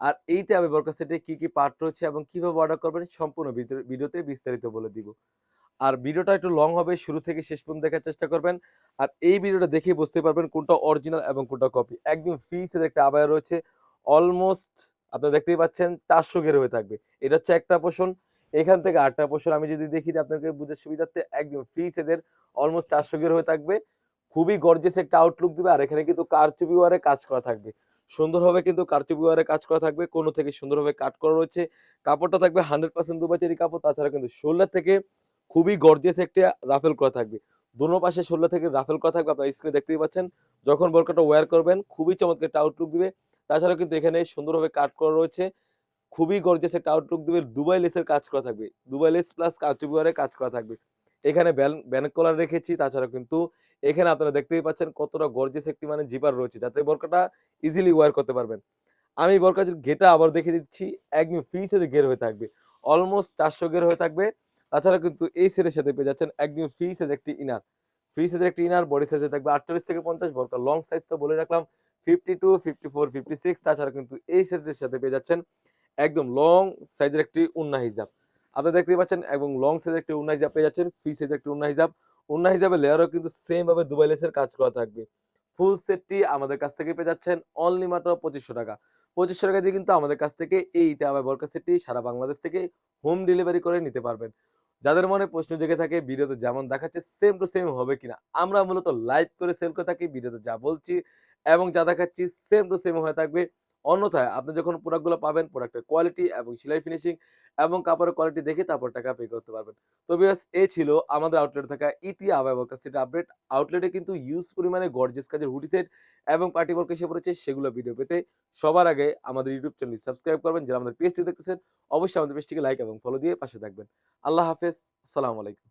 আর এইতে আমি বরকা সেটে কি, কি পার্ট রয়েছে এবং কীভাবে অর্ডার করবেন সম্পূর্ণ ভিডিওতে বিস্তারিত বলে দিব। আর ভিডিওটা একটু লং হবে শুরু থেকে শেষ পর্যন্ত দেখার চেষ্টা করবেন। আর এই ভিডিওটা দেখে বুঝতে পারবেন কোনটা অরিজিনাল এবং কোনটা কপি। একদম ফ্রি সাইজের একটা আবায়া রয়েছে। অলমোস্ট আপনারা দেখতেই পাচ্ছেন ৪০০ ঘের হয়ে থাকবে। এটা হচ্ছে একটা পোরশন। এখান থেকে আটটা পোরশন আমি যদি দেখিয়ে দিই আপনাদের বুঝার সুবিধার্থে একদম ফ্রি সাইজের অলমোস্ট ৪০০ ঘের হয়ে থাকবে। খুবই গর্জিয়াস একটা আউটলুক দিবে আর এখানে কিন্তু কারচুপি ওয়ারে কাজ করা থাকবে। সুন্দরভাবে কিন্তু কারচুপি ওয়ারে কাজ করা থাকবে। কোণ থেকে সুন্দরভাবে কাট করা রয়েছে। কাপড়টা থাকবে 100% দুবাই চেরি কাপড়। তাছাড়া কিন্তু শোল্ডার থেকে খুবই গর্জিয়াস একটি রাফেল করা থাকবে। দোনো পাশে শোল্ডার থেকে রাফেল করা থাকবে। আপনারা স্ক্রিনে দেখতেই পাচ্ছেন। যখন বোরকাটা ওয়্যার করবেন, খুবই চমৎকার একটা আউটলুক দিবে। তাছাড়াও কিন্তু এখানে সুন্দরভাবে কাট করা রয়েছে। খুবই গর্জিয়াস একটা আউটলুক দিবে। দুবাই লেসের কাজ করা থাকবে। দুবাই লেস প্লাস কারচুপি ওয়ারে কাজ করা থাকবে। এখানে ব্যান কলার রেখেছি। তাছাড়া কিন্তু এখানে আপনারা দেখতেই পাচ্ছেন কতটা গর্জিয়াস একটি মানে জিপার রয়েছে। যাতে বোরকাটা ইজিলি ওয়ার করতে পারবেন। আমি বোরকার ঘেরটা আবার দেখিয়ে দিচ্ছি। একদম ফ্রি সাইজের ঘের হয়ে থাকবে। অলমোস্ট ৪০০ ঘের হয়ে থাকবে। তাছাড়া কিন্তু এই সেটের সাথে পেয়ে যাচ্ছেন একদম ফ্রি একটি ইনার। ফ্রি সাইজের একটি ইনার বডি সাইজে থাকবে ৪৮ থেকে ৫০ বোরকার লং সাইজ তো বলে রাখলাম 52, 54, 56 তাছাড়া কিন্তু এই সেটের সাথে পেয়ে যাচ্ছেন একদম লং সাইজের একটি উন্না হিজাব। আপনারা দেখতেই পাচ্ছেন এবং লং সাইজের একটি উন্না হিজাব পেয়ে যাচ্ছেন। ফ্রি সাইজের একটি উন্না হিজাব। উন্না হিজাবের লেয়ারও কিন্তু সেম ভাবে দুবাই লেসের কাজ করা থাকবে। ফুল সেটটি আমাদের কাছ থেকে পেয়ে যাচ্ছেন অনলি মাত্র ৳২৫০০ ৳২৫০০ দিয়ে কিন্তু আমাদের কাছ থেকে এই আবায়া বোরকা সেটটি সারা বাংলাদেশ থেকে হোম ডেলিভারি করে নিতে পারবেন। যাদের মনে প্রশ্ন জেগে থাকে, ভিডিওতে যেমন দেখাচ্ছে সেম টু সেম হবে কিনা? আমরা মূলত লাইভ করে সেল করে থাকি। ভিডিওতে যা বলছি, এবং যা দেখাচ্ছি সেম টু সেম হয়ে থাকবে। অন্যথায় আপনি যখন প্রোডাক্টগুলো পাবেন প্রোডাক্টের কোয়ালিটি এবং সেলাই ফিনিশিং এবং কাপড়ের কোয়ালিটি দেখে তারপর টাকা পে করতে পারবেন। তো ভিউয়ার্স এই ছিল আমাদের আউটলেটে থাকা ইতি আবায়া বোরকা সেটের আপডেট। আউটলেটে কিন্তু ইউজ পরিমাণে গর্জেস কাজের হুডি সেট এবং পার্টি বোরকা এসে পড়েছে। সেগুলো ভিডিও পেতে সবার আগে আমাদের ইউটিউব চ্যানেলটি সাবস্ক্রাইব করবেন। যারা আমাদের পেজটি দেখতেছেন, অবশ্যই আমাদের পেজটিকে লাইক এবং ফলো দিয়ে পাশে থাকবেন। আল্লাহ হাফেজ। আসসালামু আলাইকুম।